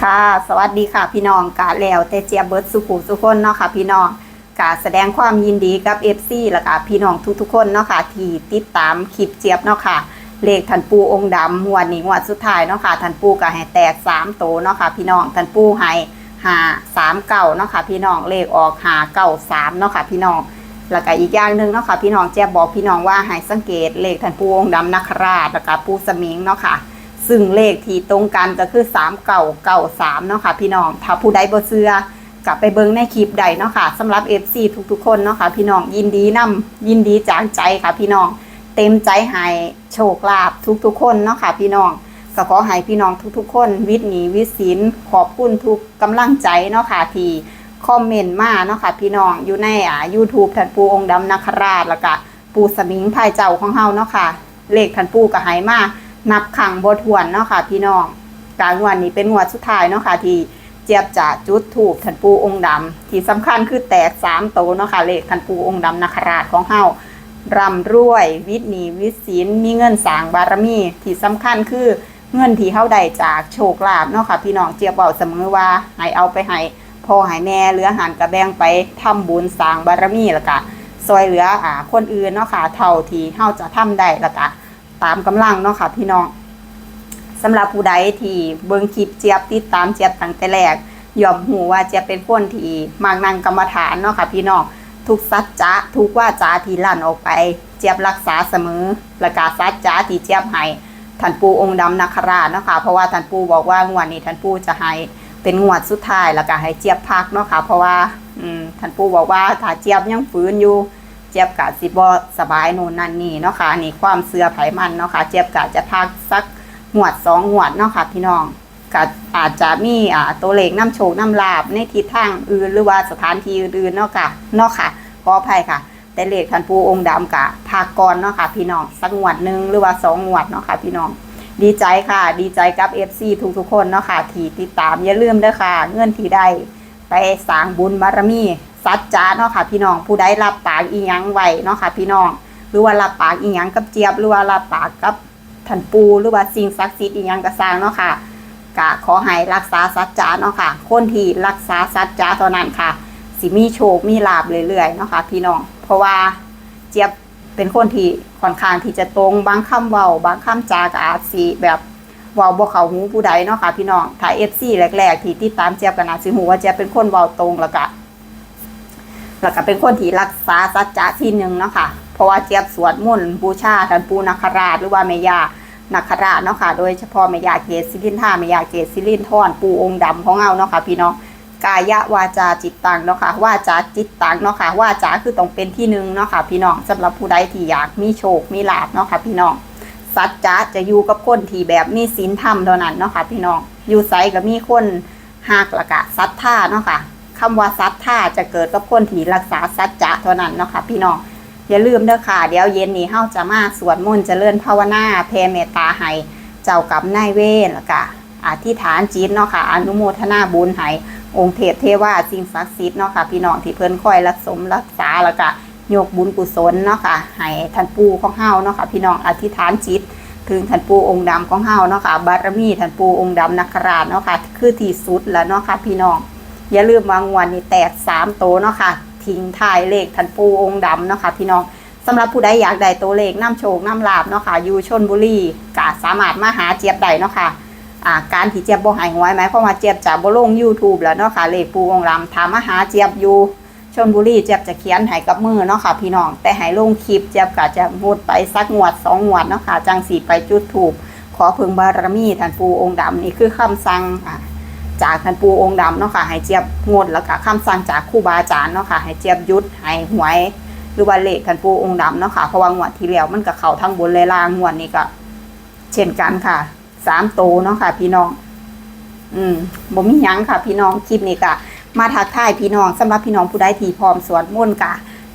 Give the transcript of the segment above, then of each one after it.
ค่ะ สวัสดีค่ะพี่น้องกาแล้วแต่เจียบเบิร์ดสุขุสุคนเนาะค่ะพี่น้องกาแสดงความยินดีกับ FC แล้วก็พี่น้องทุกๆคนเนาะค่ะที่ติดตามคลิปเจี๊ยบเนาะค่ะเลขทันปูองค์ดำงวดนี้งวสุดท้ายเนาะค่ะทันปูก็ให้แตก3โตเนาะค่ะพี่น้องทันปูให้หาสามเก่าเนาะค่ะพี่น้องเลขออกหาเก่าสามเนาะค่ะพี่น้องแล้วก็อีกอย่างหนึ่งเนาะค่ะพี่น้องแจ๊บบอกพี่น้องว่าให้สังเกตเลขทันปูองค์ดำนักราชแล้วก็ปูสมิงเนาะค่ะ ซึ่งเลขที่ตรงกันก็คือ3เก่าเก่า3เนาะค่ะพี่น้อง ถ้าผู้ใดบ่เชื่อกลับไปเบิ่งในคลิปใดเนาะค่ะสำหรับ FC ทุกๆ คนเนาะค่ะพี่น้องยินดีนํยินดีจากใจค่ะพี่น้อง เต็มใจให้โชคลาภทุกๆ คนเนาะค่ะพี่น้องก็ขอให้พี่น้องทุกๆ คน วิทย์หนีวิสินขอบคุณทุกกำลังใจเนาะค่ะที่คอมเมนต์มาเนาะค่ะพี่น้องอยู่ในอ่า YouTube ทันปูองค์ดำนาคราชแล้วก็ปูสมิงภายเจ้าของเฮาเนาะค่ะเลขทันปูก็ให้มา นับขังบทวนเนาะค่ะพี่น้องการงวดนี้เป็นงวดสุดท้ายเนาะค่ะที่เจี๊ยบจะจุดถูกทันปูองค์ดำที่สำคัญคือแตกสามโตเนาะค่ะเลขทันปูองค์ดำนาคราชของเฮาร่ำรวย วิทย์หนีวิสินมีเงินสางบารมี ที่สำคัญคือเงินที่เฮาได้จากโชคลาภเนาะค่ะพี่น้องเจี๊ยบบอกเสมอว่าให้เอาไปให้พ่อให้แม่เหลือหันกระแบงไปทำบุญสางบารมีแล้วก็ซอยเหลืออ่าคนอื่นเนาะค่ะเท่าที่เฮาจะทำได้แล้วก็ ตามกำลังเนาะค่ะพี่น้องสำหรับผู้ใดที่เบิ่งคลิปเจี๊ยบติดตามเจี๊ยบตั้งแต่แรกยอมหูว่าเจี๊ยบเป็นคนที่มากนั่งกรรมฐานเนาะค่ะพี่น้องทุกสัจจะทุกว่าจาที่ลั่นออกไป เจี๊ยบรักษาเสมอประกาศสัจจะที่เจี๊ยบให้ท่านปูองค์ดำนาคราชเนาะค่ะเพราะว่าท่านปูบอกว่างวดนี้ท่านปูจะให้เป็นงวดสุดท้ายแล้วก็ให้เจี๊ยบพักเนาะค่ะเพราะว่าอืมท่านปูบอกว่าถ้าเจี๊ยบยังฝืนอยู่ เจี๊ยบกะสิบ่สบายโน่นนั่นนี่เนาะค่ะนี่ความเสื่อไผมันเนาะค่ะเจี๊ยบกะจะพักสักงวดสองงวดเนาะค่ะพี่น้องก็อาจจะมีอ่าตัวเลขน้ำโชคน้ำลาบในทิศทางอื่นหรือว่าสถานที่อื่นเนาะค่ะเนาะค่ะขออภัยค่ะ แต่เลขทันปูองค์ดำกะพากรเนาะค่ะพี่น้องสักงวดหนึ่งหรือว่าสองงวดเนาะค่ะพี่น้องดีใจค่ะ ดีใจกับ FC ทุกๆคนเนาะค่ะที่ติดตามอย่าลืมเด้อค่ะ เงื่อนที่ได้ไปสร้างบุญบารมี สัจจะเนาะค่ะ พี่น้องผู้ใดรับปากอีหยังไว้เนาะค่ะ พี่น้อง หรือว่ารับปากอีหยังกับเจี๊ยบ หรือว่ารับปากกับทันปูหรือว่าสิ่งศักดิ์สิทธิ์อีหยังก็สร้างเนาะค่ะกะขอให้รักษาสัจจะเนาะค่ะ คนที่รักษาสัจจะเท่านั้นค่ะ สิมีโชคมีลาบเรื่อยๆเนาะค่ะ พี่น้อง เพราะว่าเจี๊ยบเป็นคนที่ค่อนข้างที่จะตรงบางคำเว้าบางคำจากอาจสิแบบเว้าบ่เขาหูผู้ใดเนาะค่ะ พี่น้องถ้า FC แรกๆ ที่ติดตามเจี๊ยบก็น่าสิฮู้ว่าเจี๊ยบเป็นคนเว้าตรงแล้วก็ แล้วก็เป็นคนที่รักษาสัจจะที่หนึ่งเนาะค่ะ เพราะว่าเจี๊ยบสวดมนต์บูชาท่านปูนาคราชหรือว่าแม่ย่านาคราชเนาะค่ะโดยเฉพาะแม่ย่าเกศสิรินท่าแม่ย่าเกศสิรินทรปู่องค์ดำของเราเนาะค่ะพี่น้องกายะวาจาจิตตังเนาะค่ะวาจาจิตตังเนาะค่ะวาจาคือต้องเป็นที่หนึ่งเนาะค่ะพี่น้องสำหรับผู้ใดที่อยากมีโชคมีลาภเนาะค่ะพี่น้องสัจจะจะอยู่กับคนที่แบบมีศีลธรรมเท่านั้นเนาะค่ะพี่น้องอยู่ไสก็มีคนหักละกะศรัทธาเนาะค่ะ คำว่าศรัทธาจะเกิดกับคนที่รักษาสัจจะเท่านั้นเนาะค่ะพี่น้องอย่าลืมเด้อค่ะเดี๋ยวเย็นนี้เฮาจะมาสวดมนต์เจริญภาวนาแผ่เมตตาให้เจ้ากับนายเวรแล้วก็อธิษฐานจิตเนาะค่ะอนุโมทนาบุญให้องค์เทพเทวาสิ่งศักดิ์สิทธิ์เนาะค่ะพี่น้องที่เพิ่นคอยรักสมรักษาแล้วก็ยกบุญกุศลเนาะค่ะให้ท่านปู่ของเฮาเนาะค่ะพี่น้องอธิษฐานจิต ถึงท่านปู่องค์ดำของเฮาเนาะค่ะบารมีท่านปู่องค์ดำนักราชเนาะค่ะคือที่สุดแล้วเนาะค่ะพี่น้อง อย่าลืมวางวันนี้แตกสามโตวเนาะค่ะ ทิ้งทายเลขท่านปูองค์ดำเนาะค่ะพี่น้องสำหรับผู้ใดอยากได้ตัวเลขน้ำโชคน้ำลาบเนาะค่ะอยู่ชนบุรีก็สามารถมาหาเจี๊ยบได้เนาะค่ะาการที่เจี๊ยบบ่หายหวยไหมเพราะว่าเจี๊ยบจะบ่ลง YouTube แล้วเนาะค่ะเลขปูองลำถามมาหาเจี๊ยบอยู่ชนบุรีเจี๊ยบจะเขียนให้กับมือเนาะค่ะพี่น้องแต่ให้ลงคลิปเจี๊ยบก็จะงดไปสักงวดสองงวดเนาะค่ะจังสีไปจุดถูกขอเพึงบารมีท่านปูองค์ดำนี่คือคำสั่งอ่า จากท่านปูองค์ดำเนาะค่ะให้เจี๊ยบงดแล้วก็คำสั่งจากครูบาอาจารย์เนาะค่ะให้เจี๊ยบยุดให้หวย หรือว่าเลขท่านปูองค์ดำเนาะค่ะเพราะว่างวดที่แล้วมันก็เข้าทั้งบนและล่างงวดนี้ก็ เช่นกันค่ะสามโตเนาะค่ะ พี่น้อง อืมบ่มียังค่ะ พี่น้องคลิปนี้ก็มาทักทายพี่น้องสำหรับพี่น้องผู้ใดที่พร้อมสวดมนต์กะ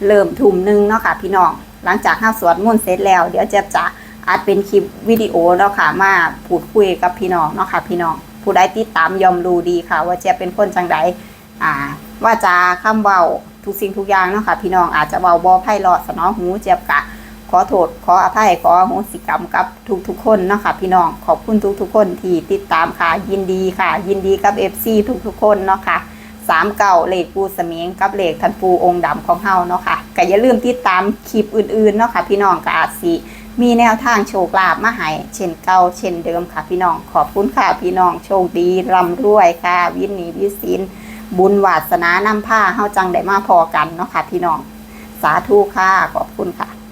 เริ่มทุ่มหนึ่งเนาะค่ะพี่น้อง หลังจากห้าสวดมนต์เสร็จแล้ว เดี๋ยวเจะจะอัดเป็นคลิปวิดีโอเนาะค่ะมาพูดคุยกับพี่น้องเนาะค่ะพี่น้อง ผู้ใดติดตามยอมรู้ดีค่ะ ว่าเจะเป็นคนจังใดอ่าว่าจะคำเว้าทุกสิ่งทุกอย่างเนาะค่ะพี่น้องอาจจะเว้าบ่ไพเราะสนองหูเจ็บกะขขอโทษขออภัยขออโหสิกรรมกับทุกๆคนเนาะค่ะพี่น้องขอบคุณทุกๆคนที่ติดตามค่ะยินดีค่ะ ยินดีกับ FC ทุกๆคนเนาะค่ะสามเก่าเลขปูเสมียงกับเลขทันปูองค์ดำของเฮาเนาะค่ะก็อย่าลืมติดตามคลิปอื่นๆเนาะค่ะพี่น้องก็อาจสิ มีแนวทางโชคลาภมาให้เช่นเก่าเช่นเดิมค่ะพี่น้อง ขอบคุณค่ะพี่น้องโชคดีร่ำรวยค่ะ วินนีวิสินบุญวาสนานำผ้าเฮาจังได้มาพอกันเนาะค่ะพี่น้อง สาธุค่ะขอบคุณค่ะ